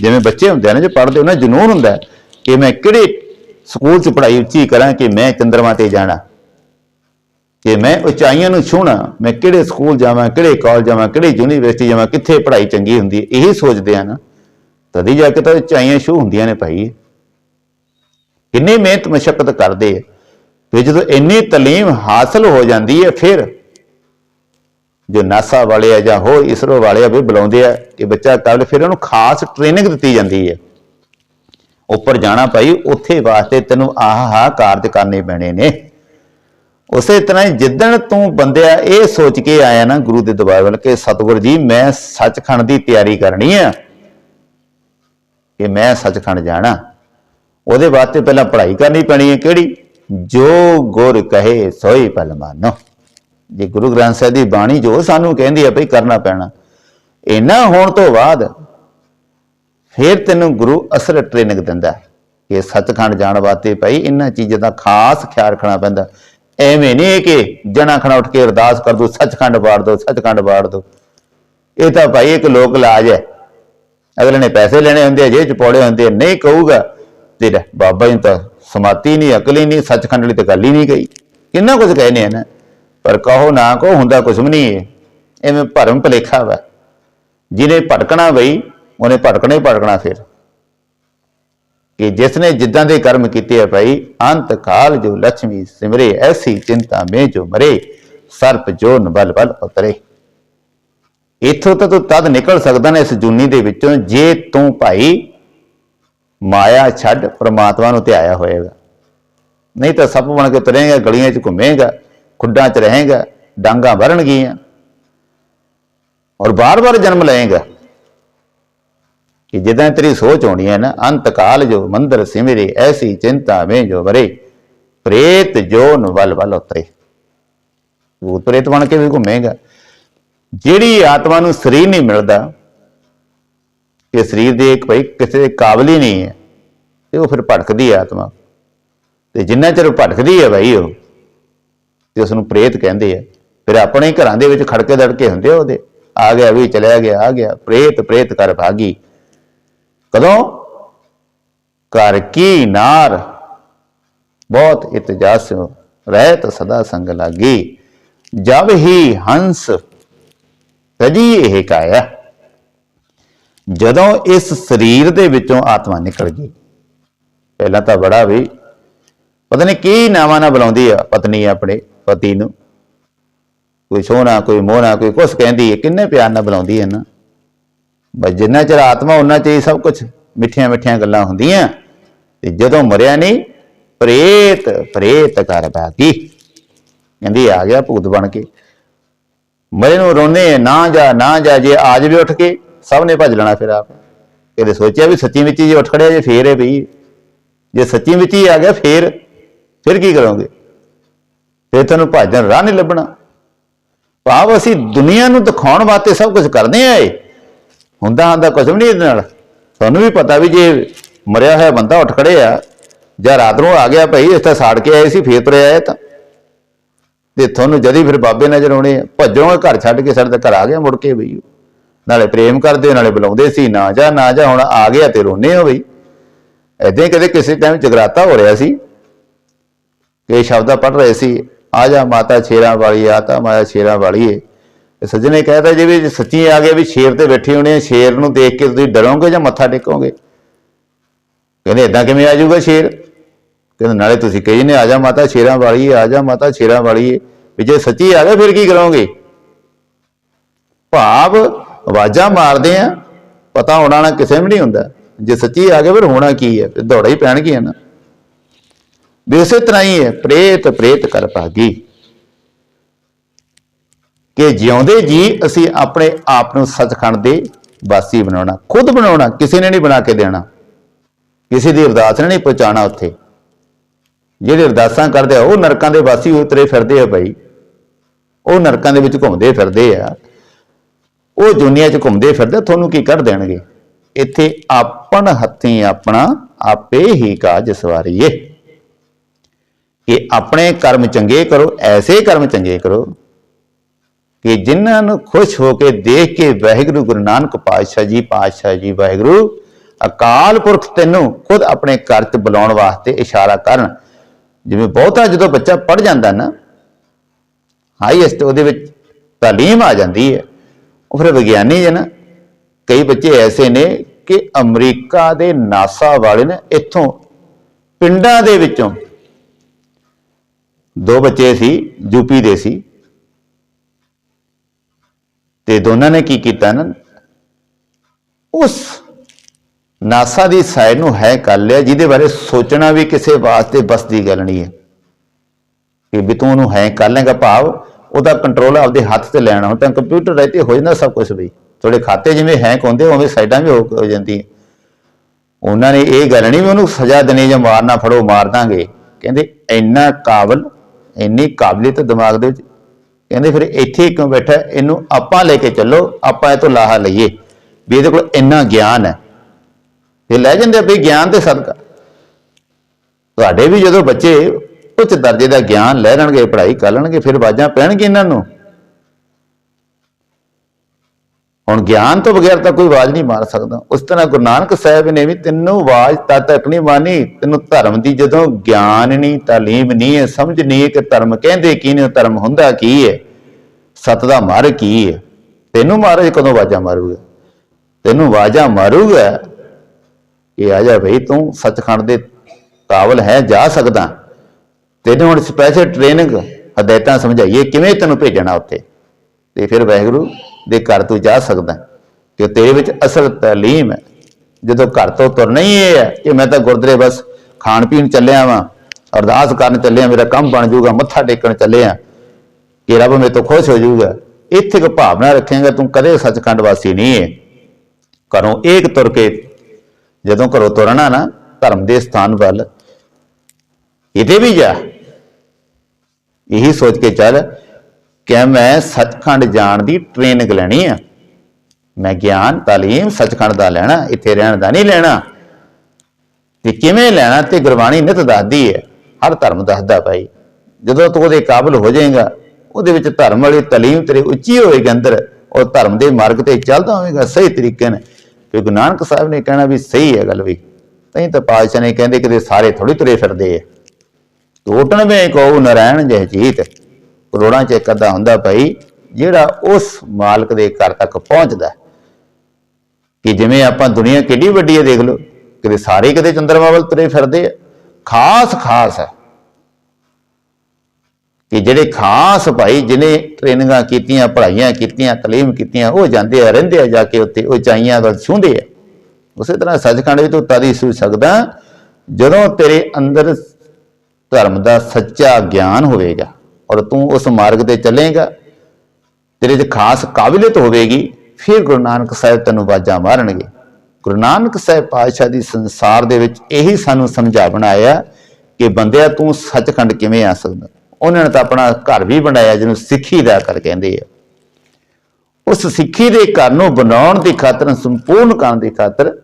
S1: ਜਿਵੇਂ ਬੱਚੇ ਹੁੰਦੇ ਨੇ, ਜੋ ਪੜ੍ਹਦੇ ਉਹਨਾਂ ਨੂੰ ਜਨੂਨ ਹੁੰਦਾ ਕਿ ਮੈਂ ਕਿਹੜੇ ਸਕੂਲ 'ਚ ਪੜ੍ਹਾਈ ਉੱਚੀ ਕਰਾਂ ਕਿ ਮੈਂ ਚੰਦਰਮਾ ਤੇ ਜਾਣਾ। ਕਿ ਮੈਂ ਉਚਾਈਆਂ ਨੂੰ ਛੂਹਣਾ, ਮੈਂ ਕਿਹੜੇ ਸਕੂਲ ਜਾਵਾਂ, ਕਿਹੜੇ ਕਾਲਜ ਜਾਵਾਂ, ਕਿਹੜੀ ਯੂਨੀਵਰਸਿਟੀ ਜਾਵਾਂ, ਕਿੱਥੇ ਪੜ੍ਹਾਈ ਚੰਗੀ ਹੁੰਦੀ ਹੈ, ਇਹੀ ਸੋਚਦੇ ਆ ਨਾ। ਤਦੀ ਜਾ ਕੇ ਤਾਂ ਉਚਾਈਆਂ ਛੂ ਹੁੰਦੀਆਂ ਨੇ ਭਾਈ। ਕਿੰਨੀ ਮਿਹਨਤ ਮਸ਼ੱਕਤ ਕਰਦੇ ਆ ਫਿਰ ਜਦੋਂ ਇੰਨੀ ਤਾਲੀਮ ਹਾਸਲ ਹੋ ਜਾਂਦੀ ਹੈ, ਫਿਰ ਜੋ ਨਾਸਾ ਵਾਲੇ ਆ ਜਾਂ ਹੋਰ ਇਸਰੋ ਵਾਲੇ ਆ ਵੀ ਬੁਲਾਉਂਦੇ ਆ ਕਿ ਬੱਚਾ ਕਰ ਫਿਰ ਉਹਨੂੰ ਖਾਸ ਟ੍ਰੇਨਿੰਗ ਦਿੱਤੀ ਜਾਂਦੀ ਹੈ। ਉੱਪਰ ਜਾਣਾ ਭਾਈ, ਉੱਥੇ ਵਾਸਤੇ ਤੈਨੂੰ ਆਹ ਆਹ ਕਾਰਜ ਕਰਨੇ ਪੈਣੇ ਨੇ। ਉਸੇ ਤਰ੍ਹਾਂ ਹੀ ਜਿੱਦਣ ਤੂੰ ਬੰਦਿਆ ਇਹ ਸੋਚ ਕੇ ਆਇਆ ਨਾ ਗੁਰੂ ਦੇ ਦਰਬਾਰ ਵੱਲ ਕਿ ਸਤਿਗੁਰ ਜੀ, ਮੈਂ ਸੱਚਖੰਡ ਦੀ ਤਿਆਰੀ ਕਰਨੀ ਆ ਕਿ ਮੈਂ ਸੱਚਖੰਡ ਜਾਣਾ। ਉਹਦੇ ਵਾਸਤੇ ਪਹਿਲਾਂ ਪੜ੍ਹਾਈ ਕਰਨੀ ਪੈਣੀ ਹੈ ਕਿਹੜੀ? ਜੋ ਗੁਰ ਕਹੇ ਸੋਈ ਪਲ ਮਾਨੋ। ਜੇ ਗੁਰੂ ਗ੍ਰੰਥ ਸਾਹਿਬ ਦੀ ਬਾਣੀ ਜੋ ਸਾਨੂੰ ਕਹਿੰਦੀ ਹੈ ਭਈ ਕਰਨਾ ਪੈਣਾ। ਇਹਨਾਂ ਹੋਣ ਤੋਂ ਬਾਅਦ ਫਿਰ ਤੈਨੂੰ ਗੁਰੂ ਅਸਰ ਟ੍ਰੇਨਿੰਗ ਦਿੰਦਾ ਹੈ ਕਿ ਸੱਚਖੰਡ ਜਾਣ ਵਾਸਤੇ ਭਾਈ ਇਹਨਾਂ ਚੀਜ਼ਾਂ ਦਾ ਖਾਸ ਖਿਆਲ ਰੱਖਣਾ ਪੈਂਦਾ। ਐਵੇਂ ਨਹੀਂ ਕਿ ਜਣਾ ਖਣਾ ਉੱਠ ਕੇ ਅਰਦਾਸ ਕਰ ਦੋ, ਸੱਚਖੰਡ ਬਾੜ ਦੋ, ਸੱਚਖੰਡ ਬਾੜ ਦੋ। ਇਹ ਤਾਂ ਭਾਈ ਇੱਕ ਲੋਕ ਲਾਜ ਹੈ। ਅਗਲੇ ਨੇ ਪੈਸੇ ਲੈਣੇ ਹੁੰਦੇ ਆ, ਜੇਬ ਚ ਪੌੜੇ ਹੁੰਦੇ ਆ, ਨਹੀਂ ਕਹੂਗਾ। ਤੇ ਬਾਬਾ ਜੀ ਤਾਂ ਸਮਾਤੀ ਨਹੀਂ, ਅਕਲ ਹੀ ਨਹੀਂ, ਸੱਚਖੰਡ ਵਾਲੀ ਤਾਂ ਗੱਲ ਹੀ ਨਹੀਂ ਗਈ। ਕਿੰਨਾ ਕੁਝ ਕਹਿੰਦੇ ਆ ਨਾ ਪਰ ਕਹੋ ਨਾ ਕਹੋ, ਹੁੰਦਾ ਕੁਝ ਵੀ ਨਹੀਂ ਐਵੇਂ ਭਰਮ ਭਲੇਖਾ ਵਾ। ਜਿਹਨੇ ਭਟਕਣਾ ਬਈ, ਉਹਨੇ ਭਟਕਣਾ ਹੀ ਭਟਕਣਾ ਫਿਰ। ਕਿ ਜਿਸ ਨੇ ਜਿੱਦਾਂ ਦੇ ਕਰਮ ਕੀਤੇ ਆ ਭਾਈ, ਅੰਤ ਕਾਲ ਜੋ ਲక్ష్ਮੀ ਸਿਮਰੇ, ਐਸੀ ਚਿੰਤਾ ਮੇ ਜੋ ਮਰੇ, ਸਰਪ ਜੋ ਬਲ ਬਲ ਉਤਰੇ। ਇੱਥੋਂ ਤਾਂ ਤੂੰ ਤਦ ਨਿਕਲ ਸਕਦਾ ਨਾ ਇਸ ਜੁਨੀ ਦੇ ਵਿੱਚੋਂ, ਜੇ ਤੂੰ ਭਾਈ ਮਾਇਆ ਛੱਡ ਪ੍ਰਮਾਤਮਾ ਨੂੰ ਧਿਆਇਆ ਹੋਏਗਾ। ਨਹੀਂ ਤਾਂ ਸੱਪ ਬਣ ਕੇ ਤੁਰੇਗਾ, ਗਲੀਆਂ 'ਚ ਘੁੰਮੇਗਾ, ਖੁੱਡਾਂ 'ਚ ਰਹੇਗਾ, ਡਾਂਗਾ ਵਰਨਗੀਆਂ ਔਰ ਬਾਰ-ਬਾਰ ਜਨਮ ਲਏਗਾ। ਕਿ ਜਿੱਦਾਂ ਤੇਰੀ ਸੋਚ ਹੋਣੀ ਹੈ ਨਾ ਅੰਤ ਕਾਲ ਜੋ ਮੰਦਰ ਸਿਮਰੇ, ਐਸੀ ਚਿੰਤਾ ਮੈਂ ਜੋ ਵਰੇ, ਪ੍ਰੇਤ ਜੋਨ ਵਲ ਵਲ ਉਤਰੇ। ਉਹ ਪ੍ਰੇਤ ਬਣ ਕੇ ਵੀ ਘੁੰਮੇਗਾ। ਜਿਹੜੀ ਆਤਮਾ ਨੂੰ ਸਰੀਰ ਨਹੀਂ ਮਿਲਦਾ ਕਿ ਸਰੀਰ ਦੇ ਇੱਕ ਭਾਈ ਕਿਸੇ ਦੇ ਕਾਬਲ ਹੀ ਨਹੀਂ ਹੈ, ਤੇ ਉਹ ਫਿਰ ਭਟਕਦੀ ਹੈ ਆਤਮਾ। ਤੇ ਜਿੰਨਾ ਚਿਰ ਉਹ ਭਟਕਦੀ ਹੈ ਭਾਈ ਉਹ, ਤੇ ਉਸ ਨੂੰ ਪ੍ਰੇਤ ਕਹਿੰਦੇ ਆ। ਫਿਰ ਆਪਣੇ ਘਰਾਂ ਦੇ ਵਿੱਚ ਖੜਕੇ ਦੜਕੇ ਹੁੰਦੇ ਉਹਦੇ। ਆ ਗਿਆ ਵੀ, ਚਲਿਆ ਗਿਆ, ਆ ਗਿਆ। ਪ੍ਰੇਤ ਪ੍ਰੇਤ ਕਰ ਭਾਗੀ। ਕਦੋਂ? ਕਰ ਕੀ ਨਾਰ? ਬਹੁਤ ਇਤਜਾਸ ਰਹਿਤ ਸਦਾ ਸੰਗ ਲਾਗੀ। ਜਬ ਹੀ ਹੰਸ ਤਜੀ ਇਹ ਕਾਇਆ। ਜਦੋਂ ਇਸ ਸਰੀਰ ਦੇ ਵਿੱਚੋਂ ਆਤਮਾ ਨਿਕਲ ਗਈ, ਪਹਿਲਾਂ ਤਾਂ ਬੜਾ ਵੀ, ਪਤਾ ਨਹੀਂ ਕੀ ਨਾਵਾਂ ਨਾਲ ਬੁਲਾਉਂਦੀ ਆ ਪਤਨੀ ਆਪਣੇ, ਪਤੀ ਨੂੰ। ਕੋਈ ਸੋਹਣਾ, ਕੋਈ ਮੋਹਣਾ, ਕੋਈ ਕੁਛ ਕਹਿੰਦੀ ਹੈ ਕਿੰਨੇ ਪਿਆਰ ਨਾਲ ਬੁਲਾਉਂਦੀ ਹੈ ਨਾ। ਬਸ ਜਿੰਨਾ ਚਿਰ ਆਤਮਾ ਉਹਨਾਂ ਚ ਹੀ ਸਭ ਕੁਝ ਮਿੱਠੀਆਂ ਮਿੱਠੀਆਂ ਗੱਲਾਂ ਹੁੰਦੀਆਂ, ਤੇ ਜਦੋਂ ਮਰਿਆ ਨਹੀਂ ਪ੍ਰੇਤ ਪ੍ਰੇਤ ਕਰ ਬਾਕੀ ਕਹਿੰਦੀ ਆ ਗਿਆ ਭੂਤ ਬਣ ਕੇ। ਮਰੇ ਨੂੰ ਰੋਨੇ ਨਾ ਜਾ ਨਾ ਜਾ, ਜੇ ਆ ਜਾਵੇ ਉੱਠ ਕੇ। ਸਭ ਨੇ ਭੱਜ ਲੈਣਾ ਫਿਰ ਆਪ। ਇਹਦੇ ਸੋਚਿਆ ਵੀ ਸੱਚੀ ਵਿੱਚ ਹੀ ਜੇ ਉੱਠ ਖੜਿਆ ਜੇ ਫੇਰ ਹੈ ਬਈ ਜੇ ਸੱਚੀ ਵਿੱਚ ਹੀ ਆ ਗਿਆ ਫੇਰ, ਫਿਰ ਕੀ ਕਰੋਗੇ? ਫਿਰ ਤੁਹਾਨੂੰ ਭੱਜਣ ਰਾਹ ਨਹੀਂ ਲੱਭਣਾ। ਭਾਵ ਅਸੀਂ ਦੁਨੀਆ ਨੂੰ ਦਿਖਾਉਣ ਵਾਸਤੇ ਸਭ ਕੁਝ ਕਰਦੇ ਆ ਇਹ। ਹੁੰਦਾ ਹੁੰਦਾ ਕੁਝ ਵੀ ਨਹੀਂ ਇਹਦੇ ਨਾਲ। ਤੁਹਾਨੂੰ ਵੀ ਪਤਾ ਵੀ ਜੇ ਮਰਿਆ ਹੋਇਆ ਬੰਦਾ ਉੱਠ ਖੜਿਆ, ਜਾਂ ਰਾਤ ਨੂੰ ਆ ਗਿਆ ਭਾਈ, ਇਸ ਤਾਂ ਸਾੜ ਕੇ ਆਏ ਸੀ, ਫੇਰ ਤੁਰਿਆ ਆਇਆ ਤਾਂ। ਤੇ ਤੁਹਾਨੂੰ ਜਦੀ ਫਿਰ ਬਾਬੇ ਨਜ਼ਰ ਆਉਣੇ ਆ। ਭੱਜੋਗੇ ਘਰ ਛੱਡ ਕੇ ਸਾਡੇ ਤਾਂ ਘਰ ਆ ਗਿਆ ਮੁੜ ਕੇ ਬਈ। ਨਾਲੇ ਪ੍ਰੇਮ ਕਰਦੇ ਨਾਲੇ ਬੁਲਾਉਂਦੇ ਸੀ ਨਾ ਜਾ ਨਾ ਜਾ ਹੁਣ ਆ ਗਿਆ ਤੇ ਰੋਨੇ ਹੋ ਬਈ। ਐਦਾਂ ਹੀ ਕਦੇ ਕਿਸੇ ਟਾਈਮ ਜਗਰਾਤਾ ਹੋ ਰਿਹਾ ਸੀ। ਕਿ ਸ਼ਬਦਾਂ ਪੜ ਰਹੇ ਸੀ ਆ ਜਾ ਮਾਤਾ ਸ਼ੇਰਾਂ ਵਾਲੀ ਆ ਤਾਂ ਮਾਇਆ ਸ਼ੇਰਾਂ ਵਾਲੀ ਏ। ਤੇ ਸੱਜਣੇ ਕਹਿੰਦਾ ਜੇ ਵੀ ਸੱਚੀ ਆ ਗਿਆ ਵੀ ਸ਼ੇਰ ਤੇ ਬੈਠੇ ਹੋਣੇ ਆ, ਸ਼ੇਰ ਨੂੰ ਦੇਖ ਕੇ ਤੁਸੀਂ ਡਰੋਗੇ ਜਾਂ ਮੱਥਾ ਟੇਕੋਗੇ? ਕਹਿੰਦੇ ਇਦਾਂ ਕਿਵੇਂ ਆ ਜਾਊਗਾ ਸ਼ੇਰ? ਕਹਿੰਦੇ ਨਾਲੇ ਤੁਸੀਂ ਕਹੀ ਨੇ ਆ ਜਾ ਮਾਤਾ ਸ਼ੇਰਾਂ ਵਾਲੀ ਆ ਜਾ ਮਾਤਾ ਸ਼ੇਰਾਂ ਵਾਲੀ ਵੀ ਜੇ ਸੱਚੀ ਆ ਗਿਆ ਫਿਰ ਕੀ ਕਰੋਗੇ? ਭਾਵ ਆਵਾਜ਼ਾਂ ਮਾਰਦੇ ਆ, ਪਤਾ ਹੋਣਾ ਨਾ ਕਿਸੇ ਵੀ ਨਹੀਂ ਹੁੰਦਾ। ਜੇ ਸੱਚੀ ਆ ਗਏ, ਫਿਰ ਹੋਣਾ ਕੀ ਹੈ ਫਿਰ ਦੌੜਾ ਹੀ ਪੈਣਗੀਆਂ ਨਾ। ਵੀ ਉਸੇ ਤਰ੍ਹਾਂ ਹੀ ਹੈ, ਪ੍ਰੇਤ ਪ੍ਰੇਤ ਕਰ ਭਾਗੀ। ਕਿ ਜਿਉਂਦੇ ਜੀ, ਅਸੀਂ ਆਪਣੇ ਆਪ ਨੂੰ ਸੱਚਖੰਡ ਦੇ ਵਾਸੀ ਬਣਾਉਣਾ। ਖੁਦ ਬਣਾਉਣਾ, ਕਿਸੇ ਨੇ ਨਹੀਂ ਬਣਾ ਕੇ ਦੇਣਾ। ਕਿਸੇ ਦੀ ਅਰਦਾਸ ਨੇ ਨਹੀਂ ਪਹੁੰਚਾਣਾ ਉੱਥੇ। ਜਿਹੜੇ ਅਰਦਾਸਾਂ ਕਰਦੇ ਆ, ਉਹ ਨਰਕਾਂ ਦੇ ਵਾਸੀ ਉਤਰੇ ਫਿਰਦੇ ਆ ਭਾਈ। ਉਹ ਨਰਕਾਂ ਦੇ ਵਿੱਚ ਘੁੰਮਦੇ ਫਿਰਦੇ ਆ। ਉਹ ਦੁਨੀਆ 'ਚ ਘੁੰਮਦੇ ਫਿਰਦੇ, ਤੁਹਾਨੂੰ ਕੀ ਕਰ ਦੇਣਗੇ? ਇੱਥੇ ਆਪਣ ਹੱਥੀਂ ਆਪਣਾ ਆਪੇ ਹੀ ਕਾਜ ਸਵਾਰੀਏ। ਕਿ ਆਪਣੇ ਕਰਮ ਚੰਗੇ ਕਰੋ, ਐਸੇ ਕਰਮ ਚੰਗੇ ਕਰੋ ਕਿ ਜਿਨ੍ਹਾਂ ਨੂੰ ਖੁਸ਼ ਹੋ ਕੇ ਦੇਖ ਕੇ ਵਾਹਿਗੁਰੂ ਗੁਰੂ ਨਾਨਕ ਪਾਤਸ਼ਾਹ ਜੀ ਪਾਤਸ਼ਾਹ ਜੀ, ਵਾਹਿਗੁਰੂ, ਅਕਾਲ ਪੁਰਖ ਤੈਨੂੰ ਖੁਦ ਆਪਣੇ ਘਰ 'ਚ ਬੁਲਾਉਣ ਵਾਸਤੇ ਇਸ਼ਾਰਾ ਕਰਨ। ਜਿਵੇਂ ਬਹੁਤਾ ਜਦੋਂ ਬੱਚਾ ਪੜ ਜਾਂਦਾ ਨਾ ਹਾਈਐਸਟ ਉਹਦੇ ਵਿੱਚ ਤਾਲੀਮ ਆ ਜਾਂਦੀ ਹੈ। ਉਹ ਫਿਰ ਵਿਗਿਆਨੀ ਹੈ ਨਾ, ਕਈ ਬੱਚੇ ਐਸੇ ਨੇ ਕਿ ਅਮਰੀਕਾ ਦੇ ਨਾਸਾ ਵਾਲੇ ਨੇ ਇੱਥੋਂ ਪਿੰਡਾਂ ਦੇ ਵਿੱਚੋਂ ਦੋ ਬੱਚੇ ਸੀ ਯੂਪੀ ਦੇ ਸੀ। ਤੇ ਦੋਨਾਂ ਨੇ ਕੀ ਕੀਤਾ ਨਾ? ਉਸ ਨਾਸਾ ਦੀ ਸਾਈਡ ਨੂੰ ਹੈ ਕਰ ਲਿਆ, ਜਿਹਦੇ ਬਾਰੇ ਸੋਚਣਾ ਵੀ ਕਿਸੇ ਵਾਸਤੇ ਬਸ ਦੀ ਗੱਲ ਨਹੀਂ ਹੈ। ਕਿ ਵੀ ਤੂੰ ਉਹਨੂੰ ਹੈ ਕਰ ਲੇਗਾ ਭਾਵ ਉਹਦਾ ਕੰਟਰੋਲ ਆਪਦੇ ਹੱਥ ਤੇ ਲੈਣਾ, ਹੁਣ ਤਾਂ ਕੰਪਿਊਟਰ ਰਹਤੇ ਹੋ ਜਾਂਦਾ ਸਭ ਕੁਝ ਵੀ। ਤੁਹਾਡੇ ਖਾਤੇ ਜਿਵੇਂ ਹੈਕ ਹੁੰਦੇ, ਉਵੇਂ ਸਾਈਡਾਂ ਵੀ ਹੋ ਹੋ ਜਾਂਦੀਆਂ। ਉਹਨਾਂ ਨੇ ਇਹ ਗੱਲ ਨਹੀਂ ਵੀ ਉਹਨੂੰ ਸਜ਼ਾ ਦੇਣੀ ਜਾਂ ਮਾਰਨਾ, ਫੜੋ, ਮਾਰ ਦਾਂਗੇ। ਕਹਿੰਦੇ ਇੰਨਾ ਕਾਬਲ, ਇੰਨੀ ਕਾਬਲੀਅਤ ਦਿਮਾਗ ਦੇ ਵਿੱਚ। ਕਹਿੰਦੇ ਫਿਰ ਇੱਥੇ ਕਿਉਂ ਬੈਠਾ? ਇਹਨੂੰ ਆਪਾਂ ਲੈ ਕੇ ਚੱਲੋ, ਆਪਾਂ ਇਹ ਤੋਂ ਲਾਹਾ ਲਈਏ। ਵੀ ਇਹਦੇ ਕੋਲ ਇੰਨਾ ਗਿਆਨ ਹੈ। ਇਹ ਲੈ ਜਾਂਦੇ ਆ ਵੀ ਗਿਆਨ ਦੇ ਸਦਕਾ। ਤੁਹਾਡੇ ਵੀ ਜਦੋਂ ਬੱਚੇ ਉੱਚ ਦਰਜੇ ਦਾ ਗਿਆਨ ਲੈ ਲੈਣਗੇ, ਪੜ੍ਹਾਈ ਕਰ ਲੈਣਗੇ, ਫਿਰ ਬਾਜਾਂ ਪੈਣਗੇ ਇਹਨਾਂ ਨੂੰ। ਹੁਣ ਗਿਆਨ ਤੋਂ ਬਗੈਰ ਤਾਂ ਕੋਈ ਆਵਾਜ਼ ਨਹੀਂ ਮਾਰ ਸਕਦਾ। ਉਸ ਤਰ੍ਹਾਂ ਗੁਰੂ ਨਾਨਕ ਸਾਹਿਬ ਨੇ ਵੀ ਤੈਨੂੰ ਆਵਾਜ਼ ਤਦ ਤੱਕ ਨਹੀਂ ਮਾਨੀ ਤੈਨੂੰ ਧਰਮ ਦੀ ਜਦੋਂ ਗਿਆਨ ਨਹੀਂ, ਤਾਲੀਮ ਨਹੀਂ ਹੈ, ਸਮਝ ਨਹੀਂ ਹੈ ਕਿ ਧਰਮ ਕਹਿੰਦੇ ਕੀ ਨੇ ਧਰਮ ਹੁੰਦਾ ਕੀ ਹੈ, ਸਤ ਦਾ ਮਾਰਗ ਕੀ ਹੈ? ਤੈਨੂੰ ਮਹਾਰਾਜ ਕਦੋਂ ਆਵਾਜ਼ਾਂ ਮਾਰੂਗਾ? ਤੈਨੂੰ ਆਵਾਜ਼ਾਂ ਮਾਰੂਗਾ ਕਿ ਆ ਜਾ ਭਈ ਤੂੰ ਸੱਚਖੰਡ ਦੇ ਕਾਬਲ ਹੈ, ਜਾ ਸਕਦਾ। ਤੈਨੂੰ ਹੁਣ ਸਪੈਸ਼ਲ ਟ੍ਰੇਨਿੰਗ ਹਦਾਇਤਾਂ ਸਮਝਾਈਏ, ਕਿਵੇਂ ਤੈਨੂੰ ਭੇਜਣਾ ਉੱਥੇ? ਤੇ ਫਿਰ ਵਾਹਿਗੁਰੂ ਦੇ ਘਰ ਤੂੰ ਜਾ ਸਕਦਾ ਕਿ ਤੇਰੇ ਵਿੱਚ ਅਸਲ ਤਾਲੀਮ ਹੈ। ਜਦੋਂ ਘਰ ਤੋਂ ਤੁਰਨਾ ਹੀ ਇਹ ਹੈ ਕਿ ਮੈਂ ਤਾਂ ਗੁਰਦੁਆਰੇ ਬਸ ਖਾਣ ਪੀਣ ਚੱਲਿਆ ਵਾਂ, ਅਰਦਾਸ ਕਰਨ ਚੱਲਿਆ, ਮੇਰਾ ਕੰਮ ਬਣ ਜਾਊਗਾ, ਮੱਥਾ ਟੇਕਣ ਚੱਲਿਆ, ਕਿ ਰੱਬ ਮੇਰੇ ਤੋਂ ਖੁਸ਼ ਹੋ ਜਾਊਗਾ। ਇੱਥੇ ਕੋ ਭਾਵਨਾ ਰੱਖੇਗਾ, ਤੂੰ ਕਦੇ ਸੱਚਖੰਡ ਵਾਸੀ ਨਹੀਂ ਹੈ ਘਰੋਂ ਏਕ ਤੁਰ ਕੇ, ਜਦੋਂ ਘਰੋਂ ਤੁਰਨਾ ਨਾ, ਧਰਮ ਦੇ ਸਥਾਨ ਵੱਲ ਇਹਦੇ ਵੀ ਜਾ। ਇਹੀ ਸੋਚ ਕੇ ਚੱਲ ਕਿ ਮੈਂ ਸੱਚਖੰਡ ਜਾਣ ਦੀ ਟ੍ਰੇਨਿੰਗ ਲੈਣੀ ਆ। ਮੈਂ ਗਿਆਨ, ਤਾਲੀਮ ਸੱਚਖੰਡ ਦਾ ਲੈਣਾ, ਇੱਥੇ ਰਹਿਣ ਦਾ ਨਹੀਂ ਲੈਣਾ। ਤੇ ਕਿਵੇਂ ਲੈਣਾ ਤੇ ਗੁਰਬਾਣੀ ਨਿਤ ਦੱਸਦੀ ਹੈ। ਹਰ ਧਰਮ ਦੱਸਦਾ ਭਾਈ। ਜਦੋਂ ਤੂੰ ਉਹਦੇ ਕਾਬਲ ਹੋ ਜਾਏਗਾ, ਉਹਦੇ ਵਿੱਚ ਧਰਮ ਵਾਲੀ ਤਾਲੀਮ ਤੇਰੇ ਉੱਚੀ ਹੋਏਗੀ ਅੰਦਰ, ਉਹ ਧਰਮ ਦੇ ਮਾਰਗ ਤੇ ਚੱਲਦਾ ਹੋਵੇਗਾ, ਸਹੀ ਤਰੀਕੇ ਨਾਲ। ਕਿ ਗੁਰੂ ਨਾਨਕ ਸਾਹਿਬ ਨੇ ਕਹਿਣਾ ਵੀ ਸਹੀ ਹੈ ਗੱਲ ਵੀ। ਤਹੀਂ ਤਾਂ ਪਾਤਸ਼ਾਹ ਨੇ ਕਹਿੰਦੇ ਕਿਤੇ ਸਾਰੇ ਥੋੜੀ ਤੁਰੇ ਫਿਰਦੇ ਆ। ਟੋਟਣ ਵੇ ਕੋ ਨਰਾਇਣ ਜਹ ਜੀਤ। ਕਰੋੜਾਂ ਚ ਇੱਕ ਅੱਧਾ ਹੁੰਦਾ ਭਾਈ, ਜਿਹੜਾ ਉਸ ਮਾਲਕ ਦੇ ਘਰ ਤੱਕ ਪਹੁੰਚਦਾ। ਹੈ। ਕਿ ਜਿਵੇਂ ਆਪਾਂ ਦੁਨੀਆ ਕਿੱਡੀ ਵੱਡੀ ਹੈ ਦੇਖ ਲਓ, ਕਿਤੇ ਸਾਰੇ ਕਿਤੇ ਚੰਦਰਮਾ ਵੱਲ ਤੁਰੇ ਫਿਰਦੇ ਆ। ਖਾਸ ਖਾਸ ਹੈ। ਕਿ ਜਿਹੜੇ ਖਾਸ ਭਾਈ ਜਿਨੇ ਟ੍ਰੇਨਿੰਗਾਂ ਕੀਤੀਆਂ, ਪੜ੍ਹਾਈਆਂ ਕੀਤੀਆਂ, ਤਾਲੀਮ ਕੀਤੀਆਂ, ਉਹ ਜਾਂਦੇ ਆ, ਰਹਿੰਦੇ ਆ ਜਾ ਕੇ ਉੱਤੇ ਉਚਾਈਆਂ ਵੱਲ ਛੂੰਹਦੇ ਆ। ਉਸੇ ਤਰ੍ਹਾਂ ਸੱਚਖੰਡ ਵਿੱਚ ਤੂੰ ਤਦ ਸੂ ਸਕਦਾ, ਜਦੋਂ ਤੇਰੇ ਅੰਦਰ ਧਰਮ ਦਾ ਸੱਚਾ ਗਿਆਨ ਹੋਵੇਗਾ ਔਰ ਤੂੰ ਉਸ ਮਾਰਗ ਤੇ ਚੱਲੇਗਾ, ਤੇਰੇ 'ਚ ਖਾਸ ਕਾਬਲੀਅਤ ਹੋਵੇਗੀ, ਫਿਰ ਗੁਰੂ ਨਾਨਕ ਸਾਹਿਬ ਤੈਨੂੰ ਬਾਜਾਂ ਮਾਰਨਗੇ। ਗੁਰੂ ਨਾਨਕ ਸਾਹਿਬ ਪਾਤਸ਼ਾਹ ਦੀ ਸੰਸਾਰ ਦੇ ਵਿੱਚ ਇਹੀ ਸਾਨੂੰ ਸਮਝਾਵਣਾ ਆਇਆ ਕਿ ਬੰਦਿਆ, ਤੂੰ ਸੱਚਖੰਡ ਕਿਵੇਂ ਆ ਸਕਦਾ? ਉਹਨਾਂ ਨੇ ਤਾਂ ਆਪਣਾ ਘਰ ਵੀ ਬਣਾਇਆ, ਜਿਹਨੂੰ ਸਿੱਖੀ ਦਾ ਕਰ ਕਹਿੰਦੇ ਆ। ਉਸ ਸਿੱਖੀ ਦੇ ਘਰ ਨੂੰ ਬਣਾਉਣ ਦੀ ਖਾਤਰ, ਸੰਪੂਰਨ ਕਰਨ ਦੀ ਖਾਤਰ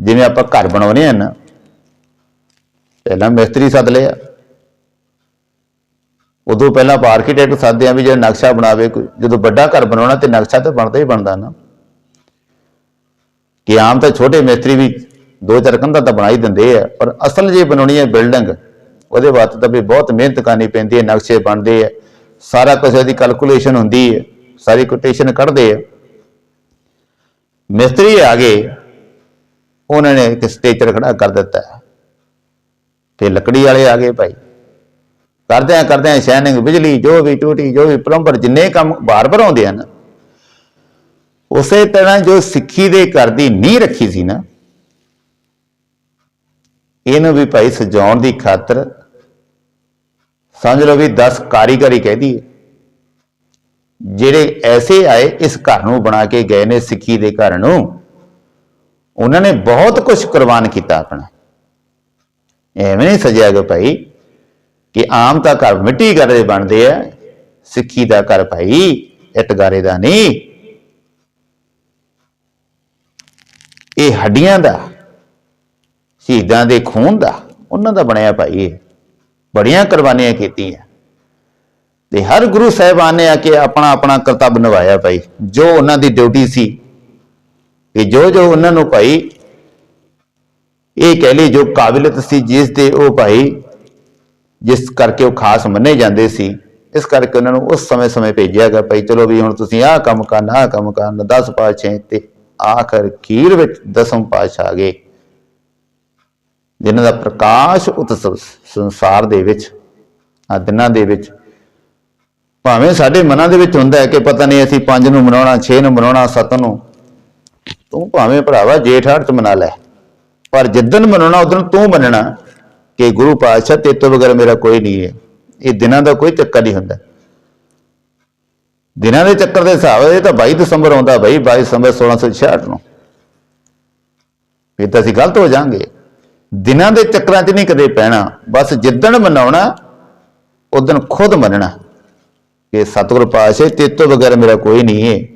S1: ਜਿਵੇਂ ਆਪਾਂ ਘਰ ਬਣਾਉਨੇ ਆ ਨਾ, ਪਹਿਲਾਂ ਮਿਸਤਰੀ ਸੱਦ ਲਿਆ। ਉਦੋਂ ਪਹਿਲਾਂ ਆਪਾਂ ਆਰਕੀਟੈਕਟ ਸੱਦਦੇ ਆ ਵੀ ਜੇ ਨਕਸ਼ਾ ਬਣਾਵੇ, ਕੋਈ ਜਦੋਂ ਵੱਡਾ ਘਰ ਬਣਾਉਣਾ ਤੇ ਨਕਸ਼ਾ ਤਾਂ ਬਣਦਾ ਹੀ ਬਣਦਾ ਨਾ। ਕਿ ਆਮ ਤਾਂ ਛੋਟੇ ਮਿਸਤਰੀ ਵੀ ਦੋ ਚਾਰ ਕੰਧਾਂ ਤਾਂ ਬਣਾ ਹੀ ਦਿੰਦੇ ਆ, ਪਰ ਅਸਲ ਜੇ ਬਣਾਉਣੀ ਹੈ ਬਿਲਡਿੰਗ, ਉਹਦੇ ਵਾਸਤੇ ਤਾਂ ਵੀ ਬਹੁਤ ਮਿਹਨਤ ਕਰਨੀ ਪੈਂਦੀ ਹੈ, ਨਕਸ਼ੇ ਬਣਦੇ ਆ, ਸਾਰਾ ਕੁਝ ਇਹਦੀ ਕੈਲਕੂਲੇਸ਼ਨ ਹੁੰਦੀ ਹੈ, ਸਾਰੀ ਕੋਟੇਸ਼ਨ ਕੱਢਦੇ ਆ। ਮਿਸਤਰੀ ਆ ਗਏ, ਉਹਨਾਂ ਨੇ ਇੱਕ ਸਟੇਚਰ ਖੜਾ ਕਰ ਦਿੱਤਾ। ਤੇ ਲੱਕੜੀ ਵਾਲੇ ਆ ਗਏ ਭਾਈ। ਕਰਦਿਆਂ ਕਰਦਿਆਂ ਸ਼ੈਨਿੰਗ ਬਿਜਲੀ, ਜੋ ਵੀ ਟੂਟੀ, ਜੋ ਵੀ ਪਲੰਬਰ, ਜਿੰਨੇ ਕੰਮ ਬਾਰ ਬਾਰ ਆਉਂਦੇ ਹਨ, ਉਸੇ ਤਰ੍ਹਾਂ ਜੋ ਸਿੱਖੀ ਦੇ ਘਰ ਦੀ ਨੀਂਹ ਰੱਖੀ ਸੀ ਨਾ, ਇਹਨੂੰ ਵੀ ਭਾਈ ਸਜਾਉਣ ਦੀ ਖਾਤਰ ਸਮਝ ਲਓ ਵੀ 10 ਕਾਰੀਗਰੀ ਕਹਿਦੀ ਜਿਹੜੇ ਐਸੇ ਆਏ ਇਸ ਘਰ ਨੂੰ ਬਣਾ ਕੇ ਗਏ ਨੇ ਸਿੱਖੀ ਦੇ ਘਰ ਨੂੰ, ਉਹਨਾਂ ਨੇ ਬਹੁਤ ਕੁਝ ਕੁਰਬਾਨ ਕੀਤਾ ਆਪਣਾ। ਐਵੇਂ ਨਹੀਂ ਸਜਿਆ ਗਿਆ ਭਾਈ। ਕਿ ਆਮ ਤਾਂ ਘਰ ਮਿੱਟੀ ਘਰ ਦੇ ਬਣਦੇ ਆ, ਸਿੱਖੀ ਦਾ ਘਰ ਭਾਈ ਇੱਟ ਗਾਰੇ ਦਾ ਨਹੀਂ। ਇਹ ਹੱਡੀਆਂ ਦਾ, ਸ਼ਹੀਦਾਂ ਦੇ ਖੂਨ ਦਾ, ਉਹਨਾਂ ਦਾ ਬਣਿਆ ਭਾਈ ਇਹ। ਬੜੀਆਂ ਕੁਰਬਾਨੀਆਂ ਕੀਤੀਆਂ। ਤੇ ਹਰ ਗੁਰੂ ਸਾਹਿਬਾਨ ਨੇ ਆ ਕੇ ਆਪਣਾ ਆਪਣਾ ਕਰਤੱਵ ਨਿਭਾਇਆ ਭਾਈ। ਜੋ ਉਹਨਾਂ ਦੀ ਡਿਊਟੀ ਸੀ ਕਿ ਜੋ ਜੋ ਉਹਨਾਂ ਨੂੰ ਭਾਈ, ਇਹ ਕਹਿ ਲਈ ਜੋ ਕਾਬਿਲਤ ਸੀ, ਜਿਸ ਦੇ ਉਹ ਭਾਈ ਜਿਸ ਕਰਕੇ ਉਹ ਖਾਸ ਮੰਨੇ ਜਾਂਦੇ ਸੀ, ਇਸ ਕਰਕੇ ਉਹਨਾਂ ਨੂੰ ਉਸ ਸਮੇਂ-ਸਮੇਂ ਭੇਜਿਆ ਗਿਆ, ਭਾਈ ਚਲੋ ਵੀ ਹੁਣ ਤੁਸੀਂ ਆਹ ਕੰਮ ਕਰਨਾ, ਆਹ ਕੰਮ ਕਰਨਾ 10 ਪਾਤਸ਼ਾਹ ਤੇ ਆਖਰ ਖੀਰ ਵਿੱਚ ਦਸਮ ਪਾਤਸ਼ਾਹ ਆ ਗਏ। ਜਿਨ੍ਹਾਂ ਦਾ ਪ੍ਰਕਾਸ਼ ਉਤਸਵ ਸੰਸਾਰ ਦੇ ਵਿੱਚ ਆ ਦਿਨਾਂ ਦੇ ਵਿੱਚ, ਭਾਵੇਂ ਸਾਡੇ ਮਨਾਂ ਦੇ ਵਿੱਚ ਹੁੰਦਾ ਹੈ ਕਿ ਪਤਾ ਨਹੀਂ ਅਸੀਂ ਪੰਜ ਨੂੰ ਮਨਾਉਣਾ 6 ਨੂੰ ਮਨਾਉਣਾ 7 ਨੂੰ, ਤੂੰ ਭਾਵੇਂ ਭਰਾਵਾ ਜੇਠ ਹਾੜ ਚ ਮਨਾ ਲੈ, ਪਰ ਜਿੱਦਣ ਮਨਾਉਣਾ, ਉਦੋਂ ਤੂੰ ਮੰਨਣਾ। ਕਿ ਗੁਰੂ ਪਾਤਸ਼ਾਹ, ਤੇਰੇ ਤੋਂ ਬਗੈਰ ਮੇਰਾ ਕੋਈ ਨਹੀਂ ਹੈ। ਇਹ ਦਿਨਾਂ ਦਾ ਕੋਈ ਚੱਕਰ ਨਹੀਂ ਹੁੰਦਾ। ਦਿਨਾਂ ਦੇ ਚੱਕਰ ਦੇ ਹਿਸਾਬ ਇਹ ਤਾਂ 22 ਦਸੰਬਰ ਆਉਂਦਾ ਬਈ 22 ਦਸੰਬਰ 1666 ਨੂੰ। ਇਹ ਤਾਂ ਅਸੀਂ ਗਲਤ ਹੋ ਜਾਾਂਗੇ। ਦਿਨਾਂ ਦੇ ਚੱਕਰਾਂ 'ਚ ਨਹੀਂ ਕਦੇ ਪੈਣਾ। ਬਸ ਜਿੱਦਣ ਮਨਾਉਣਾ ਉਦੋਂ ਖੁਦ ਮੰਨਣਾ ਕਿ ਸਤਿਗੁਰੂ ਪਾਤਸ਼ਾਹ, ਤੇਰੇ ਤੋਂ ਬਗੈਰ ਮੇਰਾ ਕੋਈ ਨਹੀਂ ਹੈ।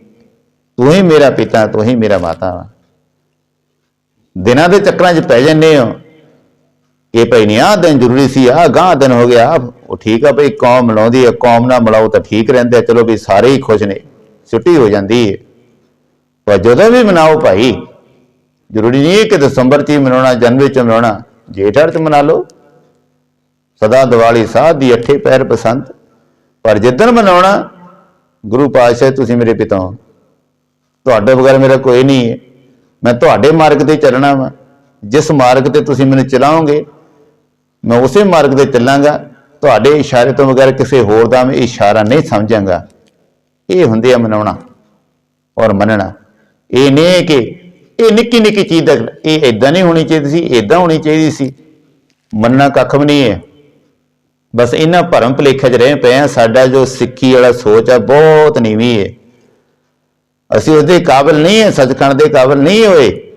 S1: ਤੂੰ ਹੀ ਮੇਰਾ ਪਿਤਾ, ਤੂੰ ਹੀ ਮੇਰਾ ਮਾਤਾ। ਵਾ ਦਿਨਾਂ ਦੇ ਚੱਕਰਾਂ 'ਚ ਪੈ ਜੰਨੇ ਹੋ। ਇਹ ਭਾਈ ਨਹੀਂ ਆਹ ਦਿਨ ਜ਼ਰੂਰੀ ਸੀ ਆਹ ਗਾਂ ਦਿਨ ਹੋ ਗਿਆ ਉਹ ਠੀਕ ਆ ਭਾਈ ਕੌਮ ਮਲਾਉਂਦੀ ਆ ਕੌਮ ਨਾਲ ਮਿਲਾਓ ਤਾਂ ਠੀਕ ਰਹਿੰਦੇ ਆ, ਚਲੋ ਵੀ ਸਾਰੇ ਹੀ ਖੁਸ਼ ਨੇ ਛੁੱਟੀ ਹੋ ਜਾਂਦੀ ਹੈ ਪਰ ਜਦੋਂ ਵੀ ਮਨਾਓ ਭਾਈ ਜ਼ਰੂਰੀ ਨਹੀਂ ਕਿ ਦਸੰਬਰ 'ਚ ਹੀ ਮਨਾਉਣਾ ਜਨਵਰੀ 'ਚ ਮਨਾਉਣਾ ਜੇਠ 'ਚ ਮਨਾ ਲਓ। ਸਦਾ ਦੀਵਾਲੀ ਸਾਧ ਦੀ ਅੱਠੇ ਪੈਰ ਪਸੰਦ ਪਰ ਜਿੱਦਣ ਮਨਾਉਣਾ ਗੁਰੂ ਪਾਤਸ਼ਾਹ ਤੁਸੀਂ ਮੇਰੇ ਪਿਤਾ ਹੋ। ਤੁਹਾਡੇ ਬਗੈਰ ਮੇਰਾ ਕੋਈ ਨਹੀਂ ਹੈ ਮੈਂ ਤੁਹਾਡੇ ਮਾਰਗ ਤੇ ਚੱਲਣਾ ਵਾ। ਜਿਸ ਮਾਰਗ ਤੇ ਤੁਸੀਂ ਮੈਨੂੰ ਚਲਾਓਗੇ ਮੈਂ ਉਸੇ ਮਾਰਗ ਤੇ ਚੱਲਾਂਗਾ। ਤੁਹਾਡੇ ਇਸ਼ਾਰੇ ਤੋਂ ਬਗੈਰ ਕਿਸੇ ਹੋਰ ਦਾ ਮੈਂ ਇਸ਼ਾਰਾ ਨਹੀਂ ਸਮਝਾਂਗਾ। ਇਹ ਹੁੰਦੇ ਆ ਮਨਾਉਣਾ ਔਰ ਮੰਨਣਾ। ਇਹ ਨਹੀਂ ਕਿ ਇਹ ਨਿੱਕੀ ਨਿੱਕੀ ਚੀਜ਼ ਦਾ ਇਹ ਇਦਾਂ ਨਹੀਂ ਹੋਣੀ ਚਾਹੀਦੀ ਸੀ ਇਦਾਂ ਹੋਣੀ ਚਾਹੀਦੀ ਸੀ। ਮੰਨਣਾ ਕੱਖ ਵੀ ਨਹੀਂ ਹੈ। ਬਸ ਇਹਨਾਂ ਭਰਮ ਭੁਲੇਖੇ 'ਚ ਰਹੇ ਪਏ ਆ ਸਾਡਾ ਜੋ ਸਿੱਖੀ ਵਾਲਾ ਸੋਚ ਆ, ਬਹੁਤ ਨੀਵੀਂ ਹੈ। ਅਸੀਂ ਉਹਦੇ ਕਾਬਿਲ ਨਹੀਂ ਹੈ, ਸੱਚਖੰਡ ਦੇ ਕਾਬਿਲ ਨਹੀਂ ਹੋਏ।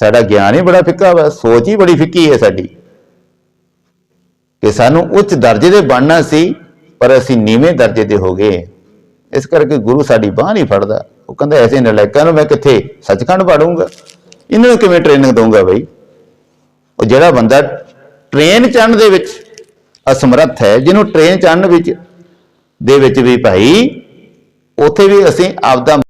S1: ਸਾਡਾ ਗਿਆਨ ਹੀ ਬੜਾ ਫਿੱਕਾ ਵਾ, ਸੋਚ ਹੀ ਬੜੀ ਫਿੱਕੀ ਹੈ ਸਾਡੀ। ਕਿ ਸਾਨੂੰ ਉੱਚ ਦਰਜੇ ਦੇ ਬਣਨਾ ਸੀ, ਪਰ ਅਸੀਂ ਨੀਵੇਂ ਦਰਜੇ ਦੇ ਹੋ ਗਏ। ਇਸ ਕਰਕੇ ਗੁਰੂ ਸਾਡੀ ਬਾਹ ਨਹੀਂ ਫੜਦਾ। ਉਹ ਕਹਿੰਦਾ, ਐਸੇ ਨਲਾਇਕਾਂ ਨੂੰ ਮੈਂ ਕਿੱਥੇ ਸੱਚਖੰਡ ਪਾੜੂੰਗਾ? ਇਹਨਾਂ ਨੂੰ ਕਿਵੇਂ ਟ੍ਰੇਨਿੰਗ ਦਊਂਗਾ ਬਈ? ਉਹ ਜਿਹੜਾ ਬੰਦਾ ਟ੍ਰੇਨ ਚੜਨ ਦੇ ਵਿੱਚ ਅਸਮਰੱਥ ਹੈ, ਜਿਹਨੂੰ ਟ੍ਰੇਨ ਚੜਨ ਵਿੱਚ ਦੇ ਵਿੱਚ ਵੀ ਭਾਈ, ਉੱਥੇ ਵੀ ਅਸੀਂ ਆਪਦਾ